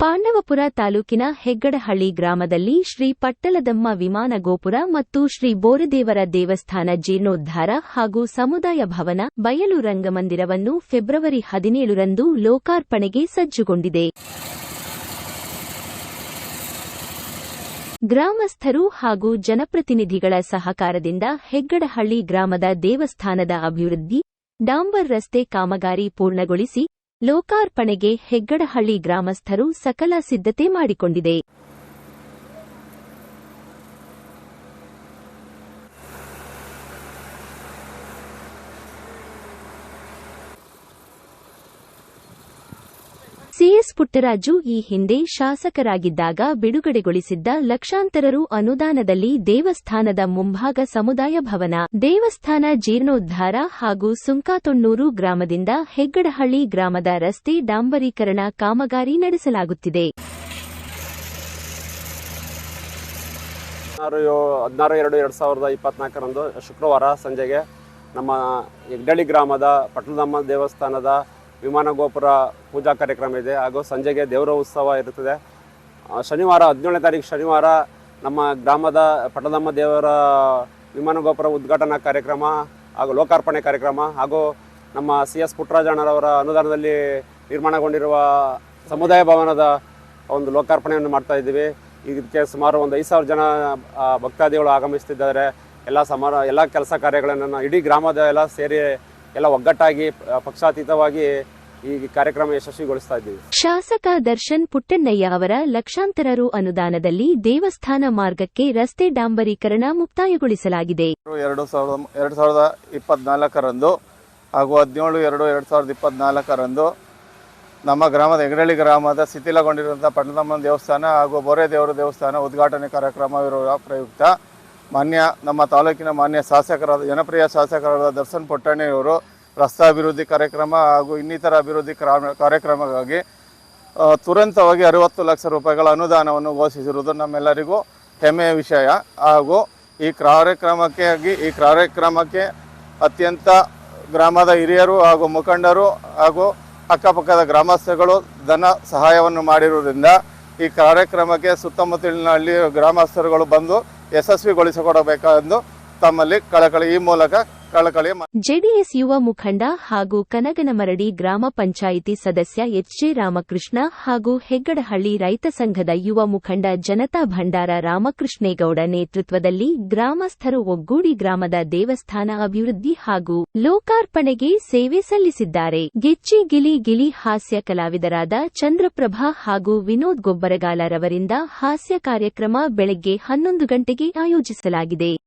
ಪಾಂಡವಪುರ ತಾಲೂಕಿನ ಹೆಗ್ಗಡಹಳ್ಳಿ ಗ್ರಾಮದಲ್ಲಿ ಶ್ರೀ ಪಟ್ಟಲದಮ್ಮ ವಿಮಾನ ಗೋಪುರ ಮತ್ತು ಶ್ರೀ ಬೋರದೇವರ ದೇವಸ್ಥಾನ ಜೀರ್ಣೋದ್ಧಾರ ಹಾಗೂ ಸಮುದಾಯ ಭವನ ಬಯಲು ರಂಗಮಂದಿರವನ್ನು ಫೆಬ್ರವರಿ ಹದಿನೇಳರಂದು ಲೋಕಾರ್ಪಣೆಗೆ ಸಜ್ಜುಗೊಂಡಿದೆ. ಗ್ರಾಮಸ್ಥರು ಹಾಗೂ ಜನಪ್ರತಿನಿಧಿಗಳ ಸಹಕಾರದಿಂದ ಹೆಗ್ಗಡಹಳ್ಳಿ ಗ್ರಾಮದ ದೇವಸ್ಥಾನದ ಅಭಿವೃದ್ಧಿ, ಡಾಂಬರ್ ರಸ್ತೆ ಕಾಮಗಾರಿ ಪೂರ್ಣಗೊಳಿಸಿ ಲೋಕಾರ್ಪಣೆಗೆ ಹೆಗ್ಗಡಹಳ್ಳಿ ಗ್ರಾಮಸ್ಥರು ಸಕಲ ಸಿದ್ಧತೆ ಮಾಡಿಕೊಂಡಿದೆ. ಸಿಎಸ್ ಪುಟ್ಟರಾಜು ಈ ಹಿಂದೆ ಶಾಸಕರಾಗಿದ್ದಾಗ ಬಿಡುಗಡೆಗೊಳಿಸಿದ್ದ ಲಕ್ಷಾಂತರರು ಅನುದಾನದಲ್ಲಿ ದೇವಸ್ಥಾನದ ಮುಂಭಾಗ ಸಮುದಾಯ ಭವನ, ದೇವಸ್ಥಾನ ಜೀರ್ಣೋದ್ಧಾರ ಹಾಗೂ ಸುಂಕಾತೊಣ್ಣೂರು ಗ್ರಾಮದಿಂದ ಹೆಗ್ಗಡಹಳ್ಳಿ ಗ್ರಾಮದ ರಸ್ತೆ ಡಾಂಬರೀಕರಣ ಕಾಮಗಾರಿ ನಡೆಸಲಾಗುತ್ತಿದೆ. ಹದಿನಾರು ಎರಡು ಎರಡು ಸಾವಿರದ ಶುಕ್ರವಾರ ಸಂಜೆಗೆ ನಮ್ಮ ಹೆಗ್ಗಳ್ಳಿ ಗ್ರಾಮದ ಪಟ್ಟಣದಮ್ಮ ದೇವಸ್ಥಾನದ ವಿಮಾನ ಗೋಪುರ ಪೂಜಾ ಕಾರ್ಯಕ್ರಮ ಇದೆ. ಹಾಗೂ ಸಂಜೆಗೆ ದೇವರ ಉತ್ಸವ ಇರುತ್ತದೆ. ಶನಿವಾರ ಹದಿನೇಳನೇ ತಾರೀಕು ಶನಿವಾರ ನಮ್ಮ ಗ್ರಾಮದ ಪಟದಮ್ಮ ದೇವರ ವಿಮಾನ ಗೋಪುರ ಉದ್ಘಾಟನಾ ಕಾರ್ಯಕ್ರಮ ಹಾಗೂ ಲೋಕಾರ್ಪಣೆ ಕಾರ್ಯಕ್ರಮ ಹಾಗೂ ನಮ್ಮ ಸಿ ಎಸ್ ಪುಟ್ಟರಾಜಣ್ಣರವರ ಅನುದಾನದಲ್ಲಿ ನಿರ್ಮಾಣಗೊಂಡಿರುವ ಸಮುದಾಯ ಭವನದ ಒಂದು ಲೋಕಾರ್ಪಣೆಯನ್ನು ಮಾಡ್ತಾ ಇದ್ದೀವಿ. ಇದಕ್ಕೆ ಸುಮಾರು ಒಂದು ಐದು ಸಾವಿರ ಜನ ಭಕ್ತಾದಿಗಳು ಆಗಮಿಸ್ತಿದ್ದಾರೆ. ಎಲ್ಲ ಸಮಾರ, ಎಲ್ಲ ಕೆಲಸ ಕಾರ್ಯಗಳನ್ನು ಇಡೀ ಗ್ರಾಮದ ಎಲ್ಲ ಸೇರಿ ಎಲ್ಲ ಒಗ್ಗಟ್ಟಾಗಿ ಪಕ್ಷಾತೀತವಾಗಿ ಈ ಕಾರ್ಯಕ್ರಮ ಯಶಸ್ವಿಗೊಳಿಸ್ತಾ ಇದ್ದೀವಿ. ಶಾಸಕ ದರ್ಶನ್ ಪುಟ್ಟಣ್ಣಯ್ಯ ಅವರ ಲಕ್ಷಾಂತರ ರು ಅನುದಾನದಲ್ಲಿ ದೇವಸ್ಥಾನ ಮಾರ್ಗಕ್ಕೆ ರಸ್ತೆ ಡಾಂಬರೀಕರಣ ಮುಕ್ತಾಯಗೊಳಿಸಲಾಗಿದೆ. ಎರಡು ಸಾವಿರದ ಎರಡು ಸಾವಿರದ ಇಪ್ಪತ್ನಾಲ್ಕರಂದು ಹಾಗೂ ಹದಿನೇಳು ಎರಡು ಎರಡು ಸಾವಿರದ ಇಪ್ಪತ್ನಾಲ್ಕರಂದು ನಮ್ಮ ಗ್ರಾಮದ ಹೆಗರಳ್ಳಿ ಗ್ರಾಮದ ಶಿಥಿಲಗೊಂಡಿರುವಂಥ ಪಟ್ಟಣದಮ್ಮನ ದೇವಸ್ಥಾನ ಹಾಗೂ ಬೋರೆ ದೇವರ ದೇವಸ್ಥಾನ ಉದ್ಘಾಟನೆ ಕಾರ್ಯಕ್ರಮವಿರುವ ಪ್ರಯುಕ್ತ ಮಾನ್ಯ ನಮ್ಮ ತಾಲೂಕಿನ ಮಾನ್ಯ ಶಾಸಕರಾದ, ಜನಪ್ರಿಯ ಶಾಸಕರಾದ ದರ್ಶನ್ ಪೊಟ್ಟಣ್ಣೆಯವರು ರಸ್ತೆ ಅಭಿವೃದ್ಧಿ ಕಾರ್ಯಕ್ರಮ ಹಾಗೂ ಇನ್ನಿತರ ಅಭಿವೃದ್ಧಿ ಕ್ರಮ- ಕಾರ್ಯಕ್ರಮಕ್ಕಾಗಿ ತುರಂತವಾಗಿ ಅರವತ್ತು ಲಕ್ಷ ರೂಪಾಯಿಗಳ ಅನುದಾನವನ್ನು ಘೋಷಿಸಿರುವುದು ನಮ್ಮೆಲ್ಲರಿಗೂ ಹೆಮ್ಮೆಯ ವಿಷಯ. ಹಾಗೂ ಈ ಕಾರ್ಯಕ್ರಮಕ್ಕಾಗಿ, ಈ ಕಾರ್ಯಕ್ರಮಕ್ಕೆ ಅತ್ಯಂತ ಗ್ರಾಮದ ಹಿರಿಯರು ಹಾಗೂ ಮುಖಂಡರು ಹಾಗೂ ಅಕ್ಕಪಕ್ಕದ ಗ್ರಾಮಸ್ಥರುಗಳು ಧನ ಸಹಾಯವನ್ನು ಮಾಡಿರುವುದರಿಂದ ಈ ಕಾರ್ಯಕ್ರಮಕ್ಕೆ ಸುತ್ತಮುತ್ತಲಿನ ಹಳ್ಳಿ ಗ್ರಾಮಸ್ಥರುಗಳು ಬಂದು ಯಶಸ್ವಿಗೊಳಿಸಿಕೊಡಬೇಕೆಂದು ತಮ್ಮಲ್ಲಿ ಕಳಕಳಿ ಈ ಮೂಲಕ ಜೆಡಿಎಸ್ ಯುವ ಮುಖಂಡ ಹಾಗೂ ಕನಗನಮರಡಿ ಗ್ರಾಮ ಪಂಚಾಯಿತಿ ಸದಸ್ಯ ಎಚ್ಜೆ ರಾಮಕೃಷ್ಣ ಹಾಗೂ ಹೆಗ್ಗಡಹಳ್ಳಿ ರೈತ ಸಂಘದ ಯುವ ಮುಖಂಡ ಜನತಾ ಭಂಡಾರ ರಾಮಕೃಷ್ಣೇಗೌಡ ನೇತೃತ್ವದಲ್ಲಿ ಗ್ರಾಮಸ್ಥರು ಒಗ್ಗೂಡಿ ಗ್ರಾಮದ ದೇವಸ್ಥಾನ ಅಭಿವೃದ್ಧಿ ಹಾಗೂ ಲೋಕಾರ್ಪಣೆಗೆ ಸೇವೆ ಸಲ್ಲಿಸಿದ್ದಾರೆ. ಗೆಚ್ಚಿ ಗಿಲಿ ಗಿಲಿ ಹಾಸ್ಯ ಕಲಾವಿದರಾದ ಚಂದ್ರಪ್ರಭಾ ಹಾಗೂ ವಿನೋದ್ ಗೊಬ್ಬರಗಾಲರವರಿಂದ ಹಾಸ್ಯ ಕಾರ್ಯಕ್ರಮ ಬೆಳಗ್ಗೆ ಹನ್ನೊಂದು ಗಂಟೆಗೆ ಆಯೋಜಿಸಲಾಗಿದೆ.